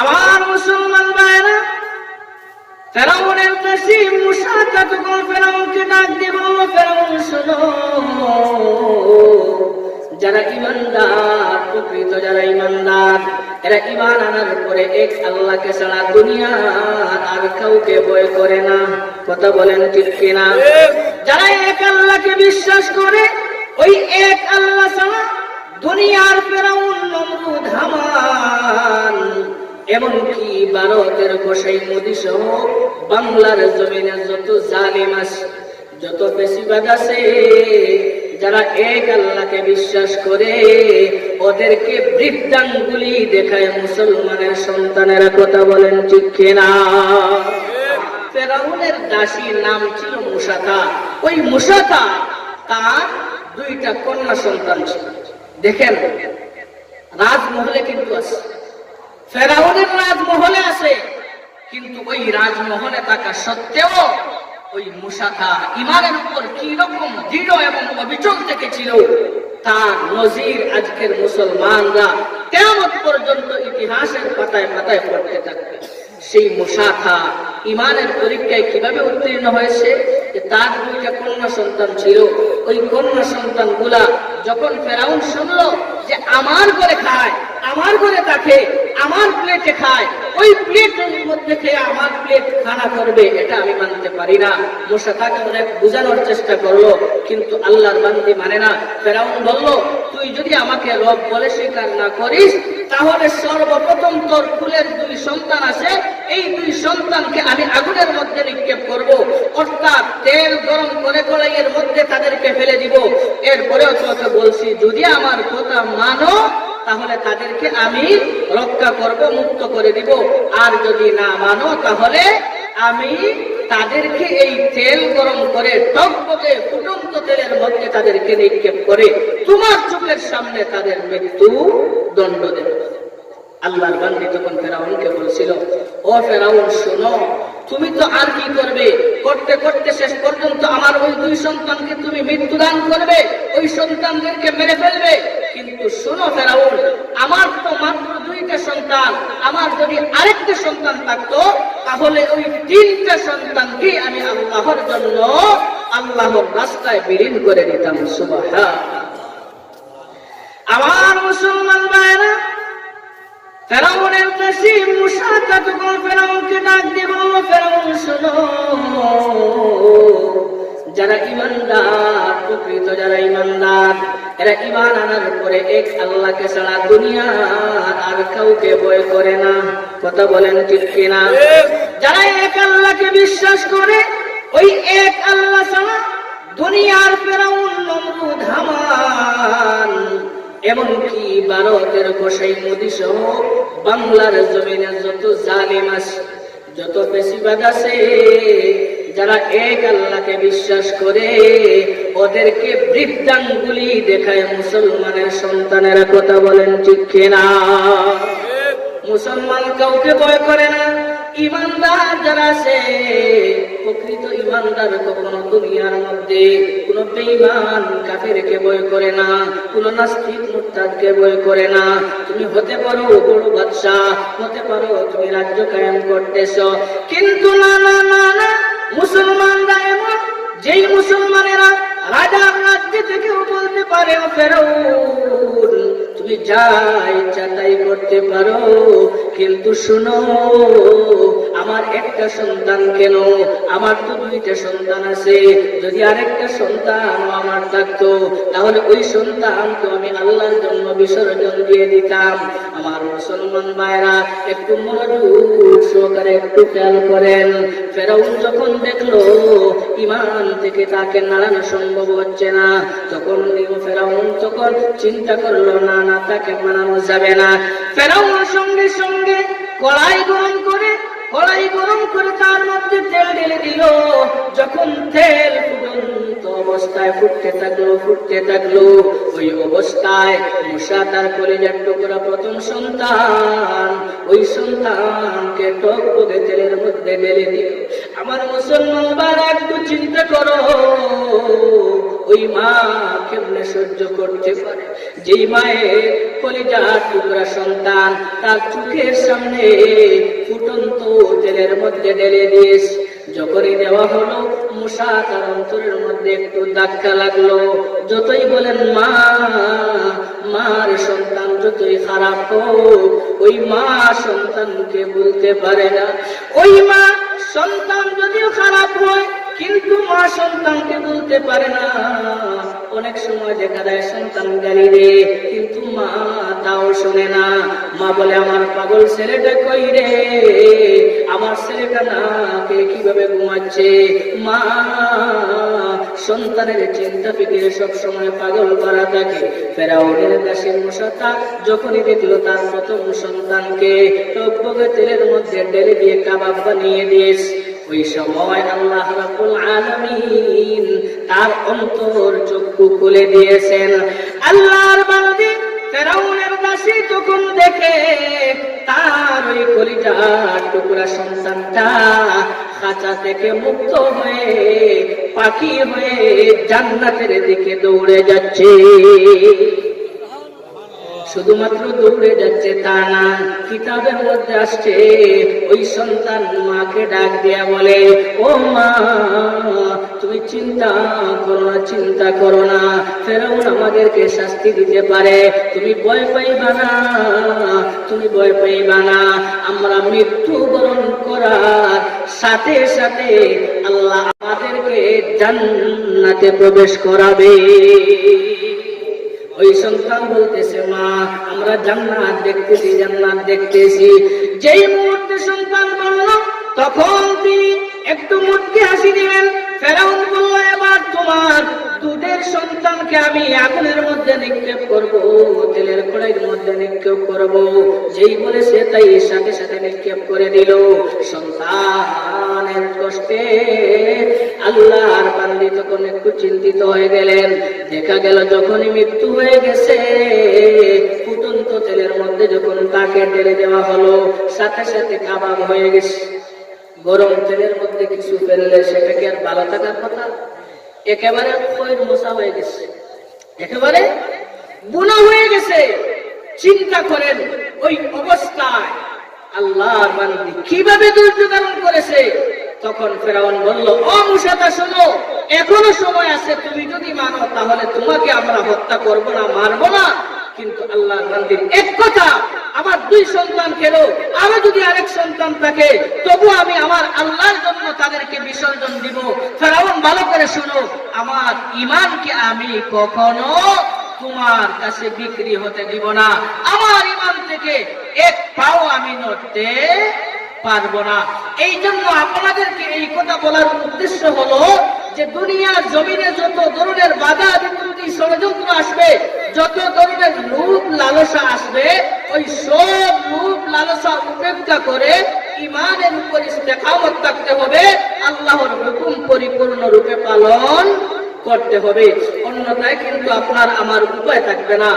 আমার মুসলমান ভাইরা ফেরাউনের কাছে মুসা তখন ফেরাউনকে ডাক দিয়ে ফেরাউন, শোনো। যারা ইমানদার প্রকৃত যারা ইমানদার এরা ইমান আনার পরে এক আল্লাহকে ছাড়া দুনিয়া আর কাউকে ভয় করে না। কথা বলেন ঠিক কিনা? যারা এক আল্লাহকে বিশ্বাস করে, ওই এক আল্লাহ ছাড়া দুনিয়ার ফেরাউন নমরুদ হামান এমনকি ভারতের গোসাই মোদী সহ বাংলার জমিনে যত জালিম আছে, যত বেশিরভাগ আছে, যারা এক আল্লাহকে বিশ্বাস করে, ওদেরকে বৃদ্ধাঙ্গুলি দেখায় মুসলমানের সন্তানেরা কথা বলেন ঠিক কিনা? ফেরাউনের দাসীর নাম ছিল মুসাকা। ওই মুসাকা তার দুইটা কন্যা সন্তান ছিল। দেখেন, রাজমহলে কিন্তু আছে। ফেরাউনের রাজমহলে আছে। কিন্তু ওই রাজমহলে থাকা সত্ত্বেও ওই মুসাখা ইমানের উপর কি রকম দৃঢ় এবং অবিচল থেকে ছিল তার নজির আজকের মুসলমানরা কেমন পর্যন্ত ইতিহাসের পাতায় পাতায় পড়তে থাকবে। সেই মুসাখা ইমানের পরীক্ষায় কীভাবে উত্তীর্ণ হয়েছে? যে তার দুইটা কন্যা সন্তান ছিল। ওই কন্যা সন্তানগুলা যখন ফেরাউন শুনলো যে আমার ঘরে খায়, আমার ঘরে থাকে আমার প্লেটে খায়, ওই প্লেটের মধ্যে খেয়ে আমার প্লেট খানা করবে, এটা আমি মানতে পারি না। মোশাকাকে অনেক বোঝানোর চেষ্টা করল, কিন্তু আল্লাহর বান্দি মানে না। ফেরাউন বলল, তুই যদি আমাকে রব বলে স্বীকার না করিস, তাহলে সর্বপ্রথম তোর ফুলের দুই সন্তান আছে। এই দুই সন্তানকে আমি আগুনের মধ্যে নিক্ষেপ করব। অর্থাৎ তেল গরম করে কড়াইয়ের মধ্যে তাদেরকে ফেলে দিব। এরপরেও তোকে বলছি, যদি আমার কথা মানো তাহলে তাদেরকে আমি রক্ষা করব, মুক্ত করে দিব। আর যদি না মানো, তাহলে আমি তাদেরকে এই তেল গরম করে টকবকে ফুটন্ত তেলের মধ্যে তাদেরকে নিক্ষেপ করে তোমার চোখের সামনে তাদের মৃত্যু দণ্ড দেব। আল্লাহর বান্দি তখন ফেরাউনকে বলছিল, ও ফেরাউন, শোনো, তুমি তো আর কি করবে? করতে করতে শেষ পর্যন্ত আমার ওই দুই সন্তানকে তুমি মৃত্যুদান করবে? ওই সন্তানদেরকে মেরে ফেলবে। কিন্তু শোনো ফেরাউন, আমার তো মাত্র দুইটা সন্তান। আমার যদি আরেকটা সন্তান থাকতো, তাহলে ওই তিনটা সন্তানকে আমি আল্লাহর জন্য আল্লাহর রাস্তায় বিলীন করে দিতাম সুবাহ আমার মুসলমান ভাইরা ফেরাউনের কাছে মুসা তখন ফেরাউনকে ডাক বলল ফেরাউন, শোনো। যারা ইমানদার প্রকৃত যারা ইমানদার এরা ইমান আনার পরে এক আল্লাহকে ছাড়া দুনিয়া আর কাউকে ভয় করে না। কথা বলেন ঠিক কিনা? যারা এক আল্লাহকে বিশ্বাস করে, ওই এক আল্লাহ ছাড়া দুনিয়ার ফেরাউন এমনকি ভারতের গোসাই মোদী সহ বাংলার জমিনে যত জালিম আছে, যত বেশিরভাগ আছে যারা এক আল্লাহকে বিশ্বাস করে ওদেরকে বৃদ্ধাঙ্গুলি দেখায় মুসলমানের সন্তানেরা কথা বলেন ঠিক কিনা? মুসলমান কাউকে ভয় করে না। ইমানদার যারা আছে, প্রকৃত ইমানদার কখনো দুনিয়ার মধ্যে কোন বেঈমান কাফেরকে ভয় করে না, কোন নাস্তিক মুরতাদকে ভয় করে না। তুমি হতে পারো বড় বাদশাহ, হতে পারো তুমি রাজ্য কায়েম করতেছ। কিন্তু না না না না, মুসলমানরা এমন, যেই মুসলমানেরা রাজার রাজ্য থেকেও বলতে পারে ফেরাউন তুমি যা ইচ্ছা তাই করতে পারো। কিন্তু শুনো আমার একটা সন্তান কেন? আমার তো দুইটা সন্তান আছে। যদি আরেকটা সন্তান আমার থাকতো, তাহলে ওই সন্তানকে আমি আল্লাহর জন্য বিসর্জন দিয়ে দিতাম। আমার মুসলমান ভাইরা, একটু মনোযোগ সহকারে একটু খেয়াল করেন। ফেরাউন যখন দেখল ইমান থেকে তাকে নাড়ানো সম্ভব হচ্ছে না। তখন ফেরাউন তখন চিন্তা করল, না না, তাকে মানানো যাবে না। ফেরাউন সঙ্গে সঙ্গে কড়াই গরম করে কড়াই গরম করে তার মধ্যে তেল ঢেলে দিল। যখন তেল অবস্থায় ফুটতে থাকল ফুটতে থাকল, ওই অবস্থায় মশা তার কলেজার টুকরা প্রথম সন্তান, ওই সন্তানকে টক বগে তেলের মধ্যে ঢেলে দিল। আমার মুসলমান বার একটু চিন্তা করো। ওই মা কেমনে সহ্য করতে পারে? যেই মায়ের কলিজার টুকরা সন্তান তার চোখের সামনে ফুটন্ত তেলের মধ্যে ঢেলে দিস যখনই দেওয়া হলো মশা তার অন্তরের মধ্যে একটু ধাক্কা লাগল। যতই বলেন, মা, মার সন্তান যতই খারাপ হোক, ওই মা সন্তানকে বলতে পারে না। ওই মা সন্তান যদিও খারাপ হয় কিন্তু মা সন্তানকে বলতে পারে না। অনেক সময় দেখা যায় সন্তান গালি রে কিন্তু মা তাও শোনে না। মা বলে, আমার পাগল ছেলেটা কই রে? আমার ছেলেটা না, কে কীভাবে ঘুমাচ্ছে? মা সন্তানের চিন্তা ফিকিরে সব সময় পাগল করা থাকে। ফেরাউনের দাসের মশাটা যখনই দেখল, তার প্রথম সন্তানকে টকবগে তেলের মধ্যে ঢেলে দিয়ে কাবাব বানিয়ে দিয়েছে। ওই সময় আল্লাহ রাব্বুল আলামিন তার অন্তর চক্ষু খুলে দিয়েছেন। আল্লাহর বান্দি ফেরাউনের দাসী তখন দেখে তার ওই কলিজার টুকরা সন্তানটা খাঁচা থেকে মুক্ত হয়ে, পাখি হয়ে জান্নাতের দিকে দৌড়ে যাচ্ছে। শুধুমাত্র দৌড়ে যাচ্ছে তা না, কিতাবের মধ্যে আসছে, ওই সন্তান মাকে ডাক দিয়া বলে, ও মা, তুমি চিন্তা করো না, চিন্তা করো না, ফেরাউন আমাদেরকে শাস্তি দিতে পারে, তুমি ভয় পাইবা না, তুমি ভয় পাইবা না, আমরা মৃত্যু বরণ করার সাথে সাথে আল্লাহ আমাদেরকে জান্নাতে প্রবেশ করাবে। ওই সন্তান বলতেছে, মা, আমরা জান্নাত দেখতেছি জান্নাত দেখতেছি। যেই মুহূর্তে সন্তান বলল, তখন তিনি একটু মুটকে হাসি দিলেন। ফেরাউন বলল এবার তোমার দুধের আমি আগুনের মধ্যে নিক্ষেপ করব, তেলের মধ্যে নিক্ষেপ করব। যেই তাই সাথে সাথে নিক্ষেপ করে দিল। সন্তানের কষ্টে আল্লাহর বান্দি তখন একটু চিন্তিত হয়ে গেলেন। দেখা গেল যখনই মৃত্যু হয়ে গেছে, ফুটন্ত তেলের মধ্যে যখন তাকে ঢেলে দেওয়া হলো, সাথে সাথে কাবাব হয়ে গেছে। গরম তেলের মধ্যে কিছু ফেললে সেটা কি আর ভালো থাকার কথা? একেবারে মশা হয়ে গেছে। একেবারে গুণা হয়ে গেছে। চিন্তা করেন ওই অবস্থায় আল্লাহর কীভাবে ধৈর্য ধারণ করেছে? তখন ফেরাউন বলল, ও মুসাদা, শোনো, এখনও সময় আছে, তুমি যদি মানো, তাহলে তোমাকে আমরা হত্যা করব না, মারবো না। কিন্তু আল্লাহ গান্ধীর এক কথা আমার দুই সন্তান খেল, আরও যদি আরেক সন্তান থাকে, তবু আমি আমার আল্লাহর জন্য তাদেরকে বিসর্জন দিব। ফেরাউন, ভালো করে শুনো, আমার ইমানকে আমি কখনো তোমার কাছে বিক্রি হতে দিব না। আমার ইমান থেকে এক পাও আমি নড়তে পারব না। এই জন্য আপনাদেরকে এই কথা বলার উদ্দেশ্য হলো যে, দুনিয়ার জমিনে যত ধরনের বাধা বিপত্তি ষড়যন্ত্র আসবে, যত ধরনের লোভ লালসা আসবে ওই সব রূপ লালসা উপেক্ষা করে ইমানের উপর ইস্তেকামত থাকতে হবে, আল্লাহর হুকুম পরিপূর্ণ রূপে পালন করতে হবে। অন্যথায় কিন্তু আপনার, আমার উপায় থাকবে না।